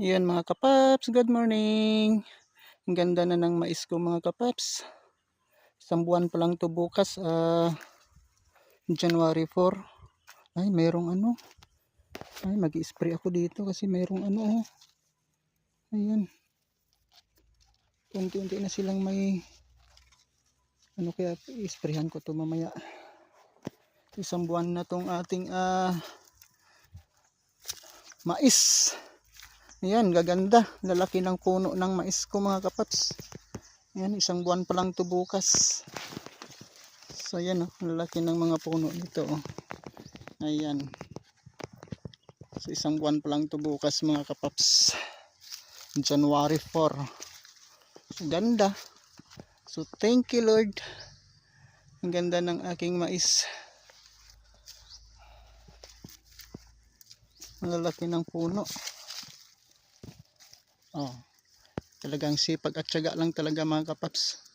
Yan mga kapaps, good morning. Ang ganda na ng mais ko mga kapaps. Isang buwan pa lang to bukas, ah, January 4. Ay, mayroong ano. Ay, mag-spray ako dito kasi mayroong ano. Oh. Ayan. Unti-unti na silang may ano kaya i-sprayhan ko to mamaya. Isang buwan na tong ating ah, mais. Ayan, gaganda. Lalaki ng puno ng mais ko mga kapats. Ayan, isang buwan pa lang to bukas. So, ayan oh, lalaki ng mga puno nito oh. Ayan. So, isang buwan pa lang to bukas mga kapaps. January 4. Ganda. So, thank you Lord. Ang ganda ng aking mais. Ang lalaki ng puno. Oh. Talagang sipag at tiyaga lang talaga mga kapaps.